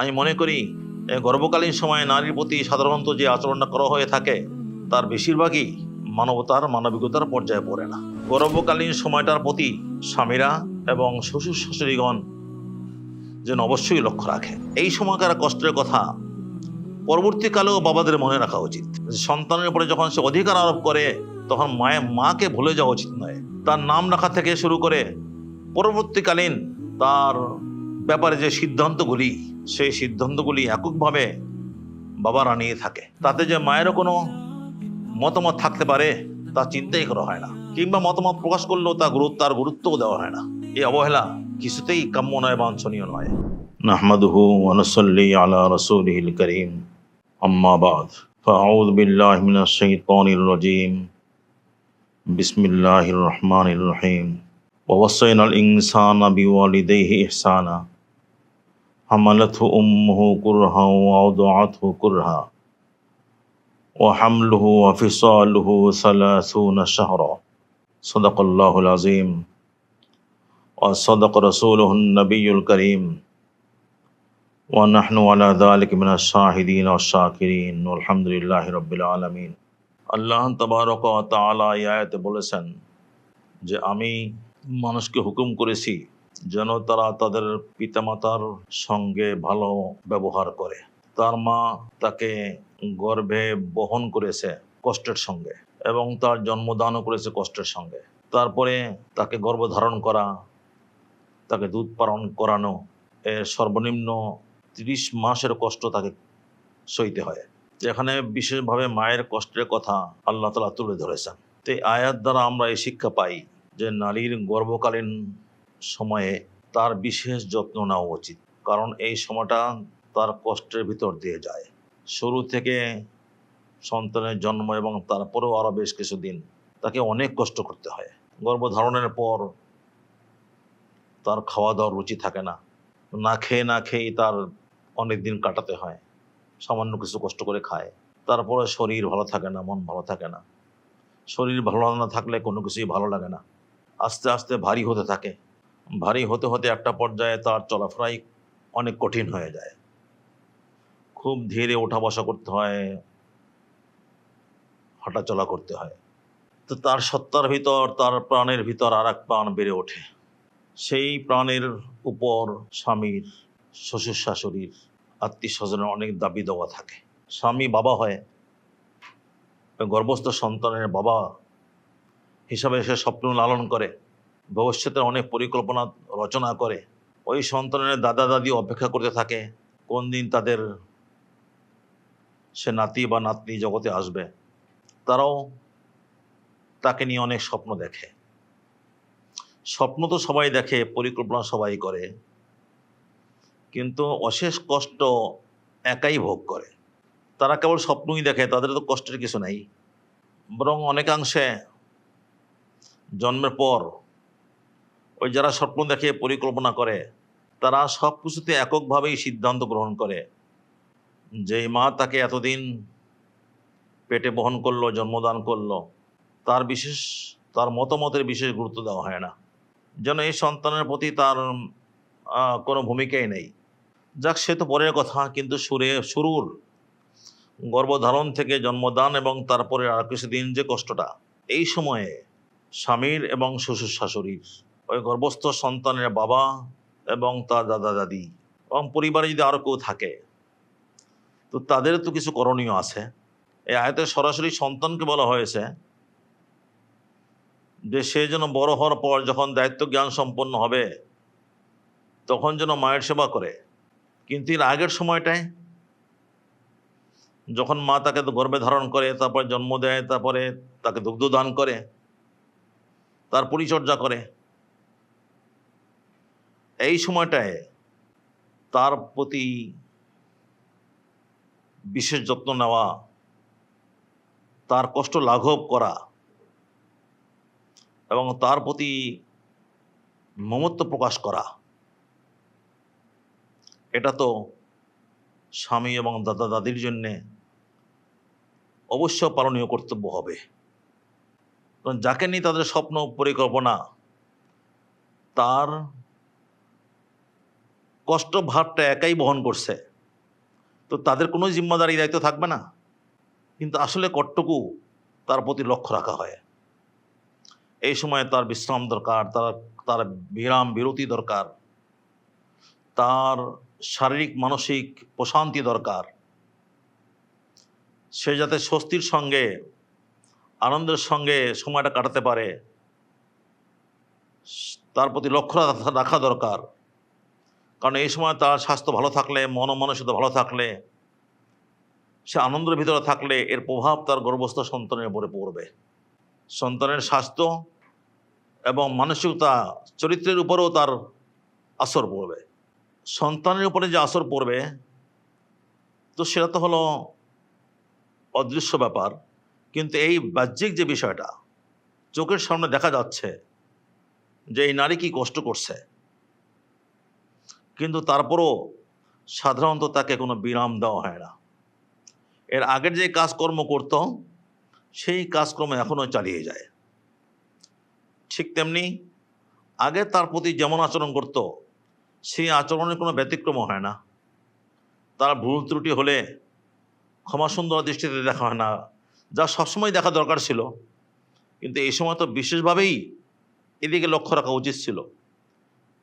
আমি মনে করি গর্ভকালীন সময়ে নারীর প্রতি সাধারণত যে আচরণটা করা হয়ে থাকে, তার বেশিরভাগই মানবতার, মানবিকতার পর্যায়ে পড়ে না। গর্ভকালীন সময়টার প্রতি স্বামীরা এবং শ্বশুর শাশুড়িগণ যেন অবশ্যই লক্ষ্য রাখে। এই সময়কার কষ্টের কথা পরবর্তীকালেও বাবাদের মনে রাখা উচিত। সন্তানের উপরে যখন সে অধিকার আরোপ করে, তখন মায়ের মাকে ভুলে যাওয়া উচিত নয়। তার নাম রাখা থেকে শুরু করে পরবর্তীকালীন তার ব্যাপারে যে সিদ্ধান্তগুলি, সেই সিদ্ধান্তগুলি এককভাবে বাবারা নিয়ে থাকে। তাতে যে মায়েরও কোনো মতামত থাকতে পারে, তা চিন্তাই করা হয় না। কিংবা মতামত প্রকাশ করলেও তা গুরুত্ব তার গুরুত্বও দেওয়া হয় না। এই অবহেলা কিছুতেই কাম্য নয়, বাঞ্ছনীয় নয়। নাহমাদুহু ওয়ানসল্লি আলা রাসূলিল করিম। আম্মা বাদ। ফাউযু বিল্লাহি মিনাশ শাইতানির রাজীম। বিসমিল্লাহির রহমানির রহিম। ওয়াসাইনাল ইনসানা বিওয়ালিদাইহি ইহসানা। الرحمن الرحيم ووصينا الإنسان بوالديه إحسانا حملته أمه كرها ووضعته كرها وحمله وفصاله ثلاثون شهرا صدق الله العظيم وصدق رسوله النبي الكريم ونحن على ذلك من الشاهدين والشاكرين والحمد لله رب العالمين আল্লাহ তবারক ওয়া তাআলা এই আয়াতে বলেছেন যে আমি মানুষকে হুকুম করেছি যেন তারা তাদের পিতামাতার সঙ্গে ভালো ব্যবহার করে। তার মা তাকে গর্ভে বহন করেছে কষ্টের সঙ্গে এবং তার জন্মদানও করেছে কষ্টের সঙ্গে। তারপরে তাকে গর্ভধারণ করা, তাকে দুধ পালন করানো এর সর্বনিম্ন তিরিশ মাসের কষ্ট তাকে সইতে হয়। যেখানে বিশেষভাবে মায়ের কষ্টের কথা আল্লাহ তালা তুলে ধরেছেন। তো এই আয়াত দ্বারা আমরা এই শিক্ষা পাই যে নারীর গর্ভকালীন সময়ে তার বিশেষ যত্ন নেওয়া উচিত। কারণ এই সময়টা তার কষ্টের ভিতর দিয়ে যায়। শুরু থেকে সন্তানের জন্ম এবং তারপরেও আরও বেশ কিছুদিন তাকে অনেক কষ্ট করতে হয়। গর্ভধারণের পর তার খাওয়া দাওয়ার রুচি থাকে না। না খেয়ে না খেয়েই তার অনেক দিন কাটাতে হয়। সামান্য কিছু কষ্ট করে খায়। তারপরে শরীর ভালো থাকে না, মন ভালো থাকে না। শরীর ভালো না থাকলে কোনো কিছুই ভালো লাগে না। আস্তে আস্তে ভারী হতে থাকে। ভারী হতে হতে একটা পর্যায়ে তার চলাফেরাই অনেক কঠিন হয়ে যায়। খুব ধীরে ওঠা বসা করতে হয় হাঁটাচলা করতে হয়। তো তার সত্তার ভিতর, তার প্রাণের ভিতর আর এক প্রাণ বেড়ে ওঠে। সেই প্রাণের উপর স্বামীর, শ্বশুর শাশুড়ির আত্মীয় স্বজনের অনেক দাবি দেওয়া থাকে। স্বামী বাবা হয় গর্ভস্থ সন্তানের বাবা হিসাবে সে স্বপ্ন লালন করে। ভবিষ্যতের অনেক পরিকল্পনা রচনা করে। ওই সন্তানের দাদা দাদি অপেক্ষা করতে থাকে, কোন দিন তাদের সে নাতি বা নাতনি জগতে আসবে। তারাও তাকে নিয়ে অনেক স্বপ্ন দেখে। স্বপ্ন তো সবাই দেখে, পরিকল্পনা সবাই করে। কিন্তু অশেষ কষ্ট একাই ভোগ করে। তারা কেবল স্বপ্নই দেখে, তাদের তো কষ্টের কিছু নাই। বরং অনেকাংশে জন্মের পর ওই যারা স্বপ্ন দেখে পরিকল্পনা করে, তারা সব কিছুতে এককভাবেই সিদ্ধান্ত গ্রহণ করে। যে মা তাকে এতদিন পেটে বহন করল, জন্মদান করল, তার বিশেষ, তার মতামতের বিশেষ গুরুত্ব দেওয়া হয় না। যেন এই সন্তানের প্রতি তার কোনো ভূমিকাই নেই। যাক, সে তো পরের কথা, কিন্তু সুরে শুরুর গর্ভধারণ থেকে জন্মদান এবং তারপরে আর কিছুদিন যে কষ্টটা, এই সময়ে স্বামীর এবং শ্বশুর শাশুড়ির ওই গর্ভস্থ সন্তানের বাবা এবং তার দাদা দাদি এবং পরিবারে যদি আরও কেউ থাকে, তো তাদের তো কিছু করণীয় আছে। এই আয়তে সরাসরি সন্তানকে বলা হয়েছে যে সে যেন বড় হওয়ার পর যখন দায়িত্ব জ্ঞান সম্পন্ন হবে, তখন যেন মায়ের সেবা করে। কিন্তু এর আগের সময়টায় যখন মা তাকে গর্ভে ধারণ করে, তারপরে জন্ম দেয়, তারপরে তাকে দুগ্ধ দান করে, তার পরিচর্যা করে এই সময়টায় তার প্রতি বিশেষ যত্ন নেওয়া, তার কষ্ট লাঘব করা এবং তার প্রতি মমত্ব প্রকাশ করা, এটা তো স্বামী এবং দাদা দাদির জন্যে অবশ্য পালনীয় কর্তব্য হবে। যাকে নিয়ে তাদের স্বপ্ন পরিকল্পনা, তার কষ্ট ভারটা একাই বহন করছে। তো তাদের কোনো জিম্মাদারি দায়িত্ব থাকবে না। কিন্তু আসলে কটটুকু তার প্রতি লক্ষ্য রাখা হয়। এই সময় তার বিশ্রাম দরকার, তার তার বিরাম, বিরতি দরকার। তার শারীরিক, মানসিক প্রশান্তি দরকার। সে যাতে স্বস্তির সঙ্গে, আনন্দের সঙ্গে সময়টা কাটাতে পারে। তার প্রতি লক্ষ্য রাখা দরকার। কারণ এই সময় তার স্বাস্থ্য ভালো থাকলে, মন মানসিকতা ভালো থাকলে, সে আনন্দের ভিতরে থাকলে এর প্রভাব তার গর্ভস্থ সন্তানের উপরে পড়বে। সন্তানের স্বাস্থ্য এবং মানসিকতা চরিত্রের উপরেও তার আসর পড়বে। সন্তানের উপরে যে আসর পড়বে, তো সেটা তো হলো অদৃশ্য ব্যাপার। কিন্তু এই বাহ্যিক যে বিষয়টা, চোখের সামনে দেখা যাচ্ছে যে এই নারী কি কষ্ট করছে। কিন্তু তারপরও সাধারণত তাকে কোনো বিরাম দেওয়া হয় না। এর আগের যে কাজকর্ম করত, সেই কাজকর্ম এখনও চালিয়ে যায়। ঠিক তেমনি আগে তার প্রতি যেমন আচরণ করত, সেই আচরণের কোনো ব্যতিক্রম হয় না। তার ভুল ত্রুটি হলে ক্ষমা সুন্দর দৃষ্টিতে দেখা হয় না, যা সবসময় দেখা দরকার ছিল। কিন্তু এই সময় তো বিশেষভাবেই এদিকে লক্ষ্য রাখা উচিত ছিল।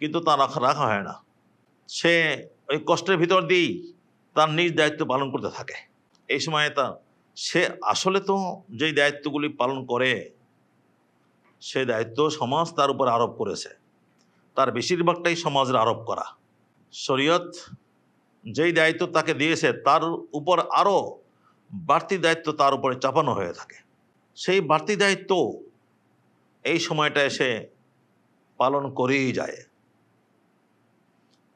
কিন্তু তা রাখা রাখা হয় না। সে ওই কষ্টের ভিতর দিয়েই তার নিজ দায়িত্ব পালন করতে থাকে। এই সময় তা, সে আসলে তো যেই দায়িত্বগুলি পালন করে, সে দায়িত্ব সমাজ তার উপর আরোপ করেছে। তার বেশিরভাগটাই সমাজের আরোপ করা। শরীয়ত যেই দায়িত্ব তাকে দিয়েছে, তার উপর আরও বাড়তি দায়িত্ব তার উপরে চাপানো হয়ে থাকে। সেই বাড়তি দায়িত্ব এই সময়টা এসে পালন করেই যায়।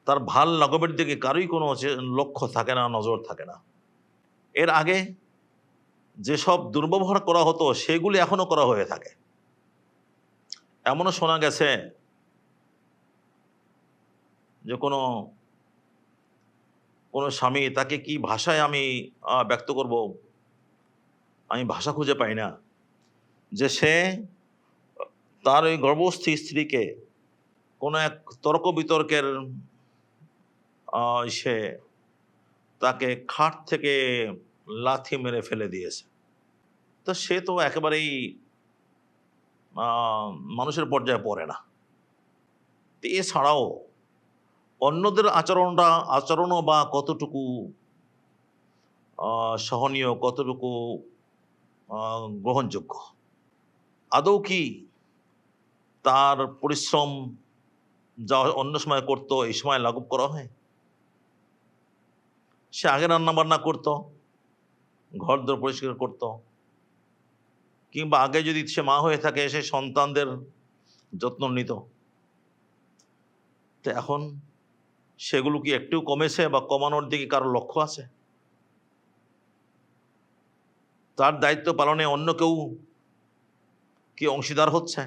তার ভালো লাঘবের দিকে কারোই কোনো লক্ষ্য থাকে না, নজর থাকে না। এর আগে যেসব দুর্ব্যবহার করা হতো, সেগুলি এখনও করা হয়ে থাকে। এমনও শোনা গেছে যে কোনো কোনো স্বামী তাকে কি ভাষায় আমি ব্যক্ত করব? আমি ভাষা খুঁজে পাই না। যে সে, তার ওই গর্ভস্থী স্ত্রীকে কোনো এক তর্ক বিতর্কের সে তাকে খাট থেকে লাথি মেরে ফেলে দিয়েছে। তো সে তো একেবারেই মানুষের পর্যায়ে পড়ে না। এছাড়াও অন্যদের আচরণটা, আচরণও বা কতটুকু সহনীয়, কতটুকু গ্রহণযোগ্য? আদৌ কি তার পরিশ্রম যা অন্য সময় করতো, এই সময় লাঘব করা হয়? সে আগে রান্না বান্না করতো ঘর দর পরিষ্কার করতো, কিংবা আগে যদি সে মা হয়ে থাকে, সে সন্তানদের যত্ন নিত। তো এখন সেগুলো কি একটু কমেছে বা কমানোর দিকে কারও লক্ষ্য আছে? তার দায়িত্ব পালনে অন্য কেউ কি অংশীদার হচ্ছে?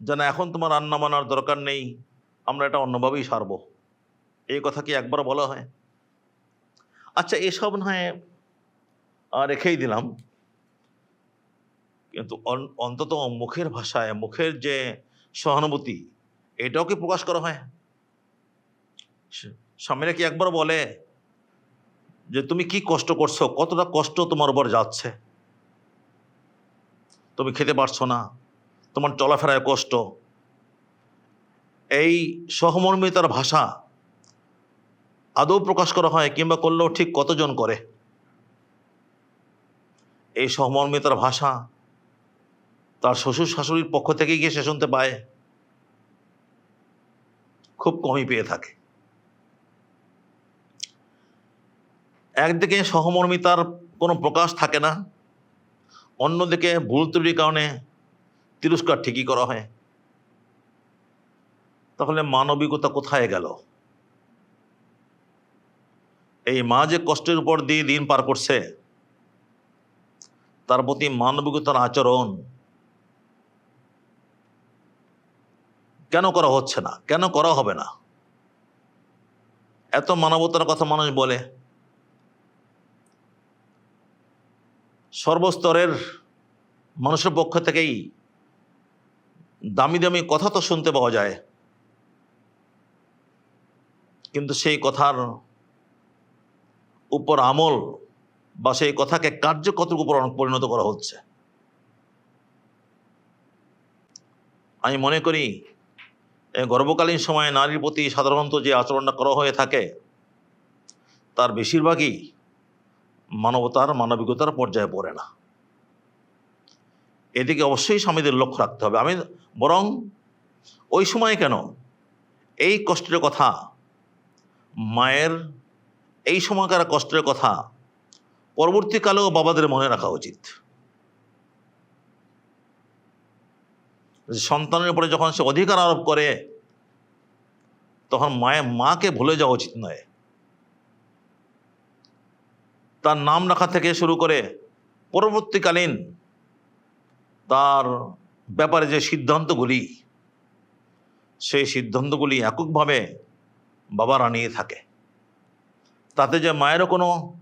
যেন এখন তোমার রান্না বান্নার দরকার নেই, আমরা এটা অন্যভাবেই সারবো। এই কথা কি একবার বলা হয়? আচ্ছা এসব নয় রেখেই দিলাম। কিন্তু অন্তত মুখের ভাষায়, মুখের যে সহানুভূতি, এটাও কি প্রকাশ করা হয়? স্বামীরা কি একবার বলে যে, তুমি কি কষ্ট করছ? কতটা কষ্ট তোমার উপর যাচ্ছে? তুমি খেতে পারছ না, তোমার চলাফেরায় কষ্ট। এই সহমর্মিতার ভাষা আদৌ প্রকাশ করা হয় কিংবা করলেও ঠিক কতজন করে? এই সহমর্মিতার ভাষা তার শ্বশুর শাশুড়ির পক্ষ থেকে গিয়ে সে শুনতে পায়। খুব কমই পেয়ে থাকে। একদিকে সহমর্মিতার কোনো প্রকাশ থাকে না, অন্যদিকে ভুল ত্রুটির কারণে তিরস্কার ঠিকই করা হয়। তাহলে মানবিকতা কোথায় গেল? এই মা যে কষ্টের উপর দিয়ে দিন পার করছে, তার প্রতি মানবিকতার আচরণ কেন করা হচ্ছে না? কেন করা হবে না? এত মানবতার কথা মানুষ বলে। সর্বস্তরের মানুষের পক্ষ থেকেই দামি দামি কথা তো শুনতে পাওয়া যায়। কিন্তু সেই কথার উপর আমল বা সেই কথাকে কার্য কতটুকু পরিণত করা হচ্ছে। আমি মনে করি গর্ভকালীন সময়ে নারীর প্রতি সাধারণত যে আচরণটা করা হয়ে থাকে, তার বেশিরভাগই মানবতার, মানবিকতার পর্যায়ে পড়ে না। এদিকে অবশ্যই স্বামীদের লক্ষ্য রাখতে হবে। আমি বরং ওই সময় কেন এই কষ্টের কথা মায়ের এই সময়কার কষ্টের কথা পরবর্তীকালেও বাবাদের মনে রাখা উচিত। সন্তানের উপরে যখন সে অধিকার আরোপ করে, তখন মায়ের মাকে ভুলে যাওয়া উচিত নয়। তার নাম রাখা থেকে শুরু করে পরবর্তীকালীন তার ব্যাপারে যে সিদ্ধান্তগুলি, সেই সিদ্ধান্তগুলি এককভাবে বাবারা নিয়ে থাকে। তাতে যে মায়েরও কোনো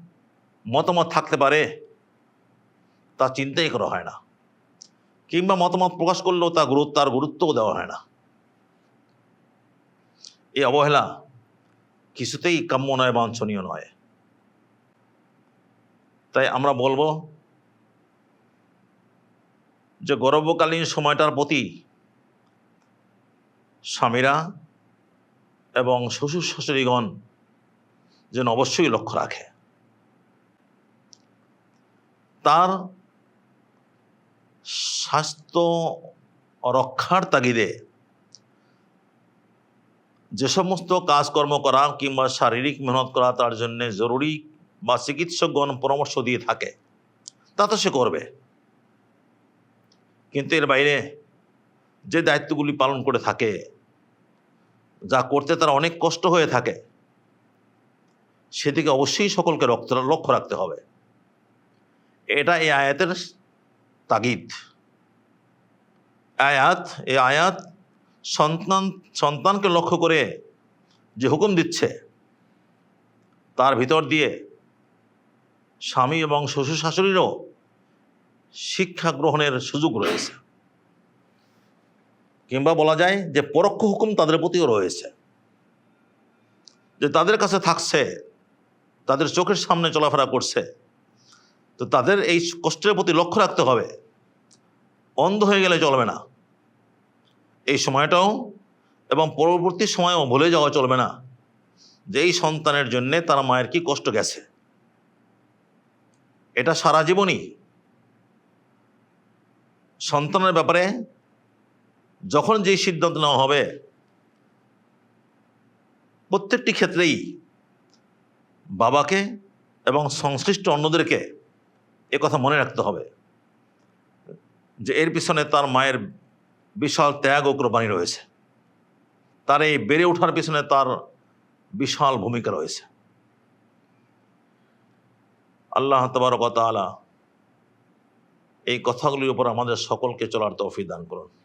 মতামত থাকতে পারে, তা চিন্তাই করা হয় না। কিংবা মতামত প্রকাশ করলেও তা গুরুত্ব, তার গুরুত্বও দেওয়া হয় না। এই অবহেলা কিছুতেই কাম্য নয়, বাঞ্ছনীয় নয়। তাই আমরা বলব যে গর্ভকালীন সময়টার প্রতি স্বামীরা এবং শ্বশুর শাশুড়িগণ যেন অবশ্যই লক্ষ্য রাখে। তার স্বাস্থ্য রক্ষার তাগিদে যে সমস্ত কাজকর্ম করা কিংবা শারীরিক মেহনত করা তার জন্য জরুরি বা চিকিৎসকগণ পরামর্শ দিয়ে থাকে, তা তো সে করবে। কিন্তু এর বাইরে যে দায়িত্বগুলি পালন করে থাকে, যা করতে তার অনেক কষ্ট হয়ে থাকে সেদিকে অবশ্যই সকলকে রক্ত, লক্ষ্য রাখতে হবে। এটা এই আয়াতের তাগিদ। আয়াত, এই আয়াত সন্তান, সন্তানকে লক্ষ্য করে যে হুকুম দিচ্ছে, তার ভিতর দিয়ে স্বামী এবং শ্বশুর শাশুড়িরও শিক্ষা গ্রহণের সুযোগ রয়েছে। কিংবা বলা যায় যে পরোক্ষ হুকুম তাদের প্রতিও রয়েছে। যে তাদের কাছে থাকছে তাদের চোখের সামনে চলাফেরা করছে, তো তাদের এই কষ্টের প্রতি লক্ষ্য রাখতে হবে। অন্ধ হয়ে গেলে চলবে না। এই সময়টাও এবং পরবর্তী সময়েও ভুলে যাওয়া চলবে না যে এই সন্তানের জন্যে তার মায়ের কি কষ্ট গেছে। এটা সারা জীবনই সন্তানের ব্যাপারে যখন যেই সিদ্ধান্ত নেওয়া হবে, প্রত্যেকটি ক্ষেত্রেই বাবাকে এবং সংশ্লিষ্ট অন্যদেরকে কথা মনে রাখতে হবে যে এর পিছনে তার মায়ের বিশাল ত্যাগ ও কোরবানি রয়েছে। তার এই বেড়ে ওঠার পিছনে তার বিশাল ভূমিকা রয়েছে। আল্লাহ তবরকতালা এই কথাগুলির উপর আমাদের সকলকে চলার তৌফিক দান করুন।